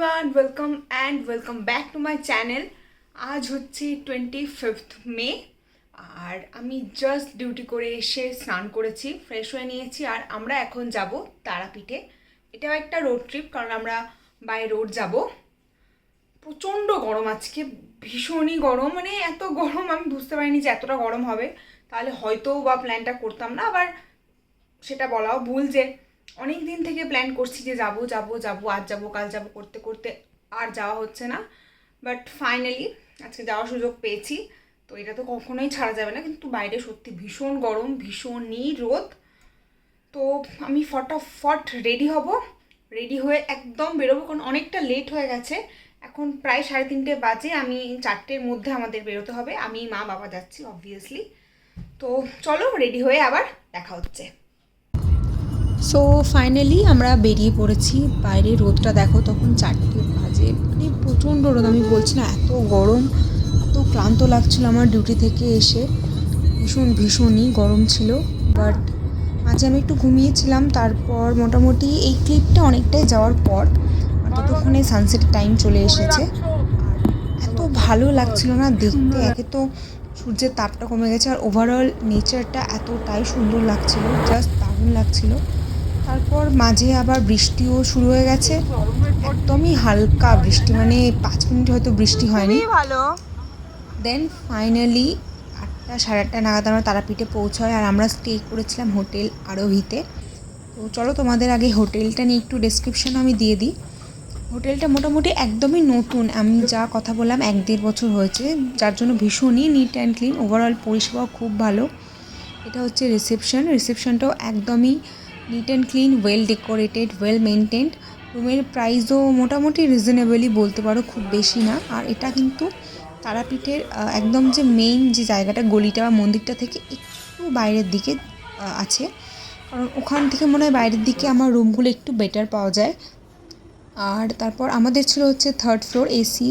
Everyone welcome and welcome back to my channel আজ হচ্ছে twenty fifth May আর আমি just duty করে এসে স্নান করেছি ফ্রেশ হয়ে নিয়েছি, আর আমরা এখন যাব তারাপীঠে। এটাও একটা রোড ট্রিপ কারণ আমরা বাই রোড যাব। প্রচণ্ড গরম আজকে, ভীষণই গরম মানে এত গরম আমি বুঝতে পারিনি যে এতটা গরম হবে। তাহলে হয়তো বা প্ল্যানটা করতাম না, আবার সেটা বলাও ভুল যে অনেক দিন থেকে প্ল্যান করছি যে যাব যাব যাব, আজ যাব, কাল যাব করতে করতে আর যাওয়া হচ্ছে না। বাট ফাইনালি আজকে যাওয়ার সুযোগ পেয়েছি। তো এটা তো কখনোই ছাড়া যাবে না, কিন্তু বাইরে সত্যি ভীষণ গরম ভীষণই রোদ। তো আমি ফটাফট রেডি হব। রেডি হয়ে একদম বেরোবো, কারণ অনেকটা লেট হয়ে গেছে। এখন প্রায় সাড়ে তিনটে বাজে, আমি চারটের মধ্যে আমাদের বেরোতে হবে। আমি মা, বাবা যাচ্ছি অবভিয়াসলি তো চলো রেডি হয়ে আবার দেখা হচ্ছে। সো ফাইনালি আমরা বেরিয়ে পড়েছি। বাইরে রোদটা দেখো তখন চারটে বাজে। মানে প্রচণ্ড রোদ, আমি বলছি না, এত গরম, এত ক্লান্ত লাগছিল আমার ডিউটি থেকে এসে। ভীষণ, ভীষণই গরম ছিল। বাট মাঝে আমি একটু ঘুমিয়েছিলাম, তারপর মোটামুটি এই ক্লিপটা অনেকটাই যাওয়ার পর ততক্ষণে সানসেট টাইম চলে এসেছে। এত ভালো লাগছিল না দেখতে, একে তো সূর্যের তাপটা কমে গেছে, আর ওভারঅল নেচারটা এতটাই সুন্দর লাগছিল জাস্ট দারুণ লাগছিল। তারপর মাঝে আবার বৃষ্টিও শুরু হয়ে গেছে। একদমই হালকা বৃষ্টি মানে পাঁচ মিনিট হয়তো বৃষ্টি হয়নি। ভালো। দেন ফাইনালি আটটা সাড়ে আটটা নাগাদ আমরা তারাপীঠে পৌঁছাই আর আমরা স্টে করেছিলাম হোটেল আরোহিতে। তো চলো তোমাদের আগে হোটেলটা নিয়ে একটু ডেসক্রিপশন আমি দিয়ে দিই। হোটেলটা মোটামুটি একদমই নতুন আমি যা কথা বললাম এক দেড় বছর হয়েছে যার জন্য ভীষণই নিট অ্যান্ড ক্লিন ওভারঅল পরিষেবাও খুব ভালো। এটা হচ্ছে রিসেপশন রিসেপশনটাও একদমই neat and clean well decorated well maintained রুমের প্রাইসও মোটামুটি রিজনেবলই বলতে পারো খুব বেশি না। আর এটা কিন্তু তারাপীঠের একদম যে মেইন যে জায়গাটা, গলিটা বা মন্দিরটা থেকে একটু বাইরের দিকে আছে। কারণ ওখান থেকে মনে হয় বাইরের দিকে আমার রুমগুলো একটু বেটার পাওয়া যায়। আর তারপর আমাদের ছিল হচ্ছে third floor AC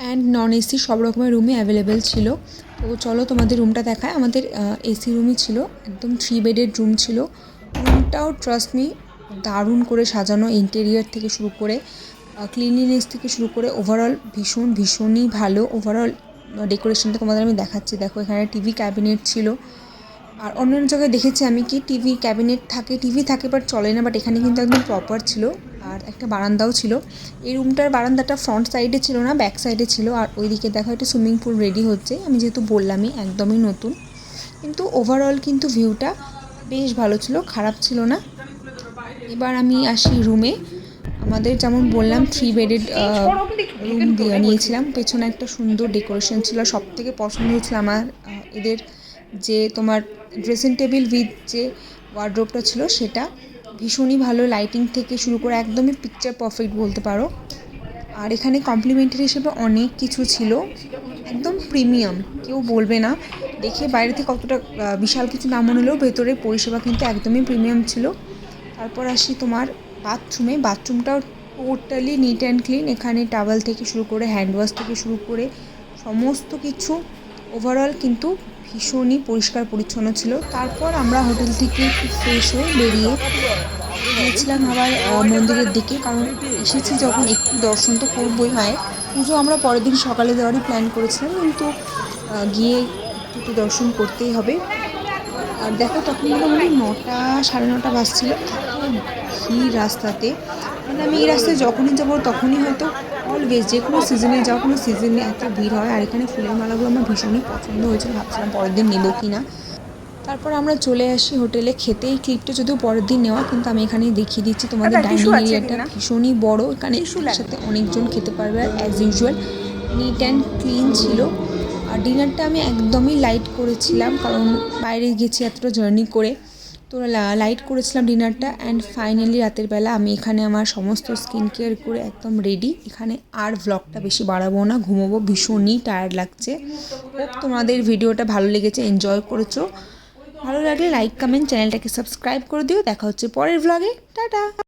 and non AC সব রকমের রুমই অ্যাভেলেবেল ছিল। তো চলো তোমাদের রুমটা দেখায়। আমাদের এসি রুমই ছিল। একদম থ্রি বেডের রুম ছিল। রুমটাও ট্রাস্ট মি দারুণ করে সাজানো ইন্টেরিয়ার থেকে শুরু করে ক্লিনলিনেস থেকে শুরু করে ওভারঅল ভীষণ, ভীষণই ভালো। ওভারঅল ডেকোরেশনটা তোমাদের আমি দেখাচ্ছি। দেখো, এখানে টিভি ক্যাবিনেট ছিল। আর অন্যান্য জায়গায় দেখেছি আমি কি টিভি ক্যাবিনেট থাকে টিভি থাকে বাট চলে না বাট এখানে কিন্তু একদম প্রপার ছিল। আর একটা বারান্দাও ছিল। এই রুমটার বারান্দাটা ফ্রন্ট সাইডে ছিল না ব্যাক সাইডে ছিল। আর ওইদিকে দেখো, একটা সুইমিং পুল রেডি হচ্ছে। আমি যেহেতু বললামই, একদমই নতুন। কিন্তু ওভারঅল কিন্তু ভিউটা বেশ ভালো ছিল, খারাপ ছিল না। এবার আমি আসি রুমে আমাদের যেমন বললাম থ্রি বেডেড রুম দিয়ে নিয়েছিলাম। পেছনে একটা সুন্দর ডেকোরেশন ছিল সব থেকে পছন্দ হয়েছিল আমার এদের যে তোমার ড্রেসিং টেবিল উইথ যে ওয়ার্ড্রোবটা ছিল সেটা। ভীষণই ভালো লাইটিং থেকে শুরু করে একদমই পিকচার পারফেক্ট বলতে পারো। আর এখানে কমপ্লিমেন্টারি হিসেবে অনেক কিছু ছিল। একদম প্রিমিয়াম কেউ বলবে না। দেখে বাইরে থেকে কতটা বিশাল কিছু না মনে হলেও ভেতরে পরিষেবা কিন্তু একদমই প্রিমিয়াম ছিল। তারপর আসি তোমার বাথরুমে বাথরুমটাও টোটালি নিট অ্যান্ড ক্লিন এখানে টাওয়েল থেকে শুরু করে হ্যান্ড ওয়াশ থেকে শুরু করে সমস্ত কিছু। ওভারঅল কিন্তু ভীষণই পরিষ্কার পরিচ্ছন্ন ছিল। তারপর আমরা হোটেল থেকে ফ্রেশ হয়ে বেরিয়ে গিয়েছিলাম আবার মন্দিরের দিকে। কারণ এসেছি যখন একটু দর্শন তো করবোই। মায়ের পুজো আমরা পরের দিন সকালে দেওয়ারই প্ল্যান করেছিলাম। কিন্তু গিয়ে তো দর্শন করতেই হবে। আর দেখো তখন মোটামুটি নটা সাড়ে নটা বাজছিল। ভিড় রাস্তাতে। মানে আমি এই রাস্তায় যখনই যাব তখনই হয়তো অলওয়েজ যে কোনো সিজনে যাও কোনো সিজনে এত ভিড় হয়। আর এখানে ফুলের মালাগুলো আমার ভীষণই পছন্দ হয়েছিল। ভাবছিলাম পরের দিন নেব কি না তারপর আমরা চলে আসি হোটেলে। খেতে এই ক্লিপটা যদিও পরের দিন নেওয়া কিন্তু আমি এখানে দেখিয়ে দিচ্ছি। তোমাদের আচ্ছা, ডাইনিং tissue এরিয়াটা ভীষণই বড়। এখানে লাগবে। অনেকজন খেতে পারবে। আর as usual neat and clean ছিল। আর ডিনারটা আমি একদমই লাইট করেছিলাম, কারণ বাইরে গেছি এতটা জার্নি করে। তো লাইট করেছিলাম ডিনারটা অ্যান্ড ফাইনালি রাতের বেলা আমি এখানে আমার সমস্ত স্কিন কেয়ার করে একদম রেডি এখানে আর ভ্লগটা বেশি বাড়াবো না, ঘুমোবো, ভীষণই টায়ার্ড লাগছে। হোপ তোমাদের ভিডিওটা ভালো লেগেছে এনজয় করেছ। ভালো লাগলে লাইক কমেন্ট চ্যানেলটাকে সাবস্ক্রাইব করে দিও। দেখা হচ্ছে পরের ভ্লগে টাটা!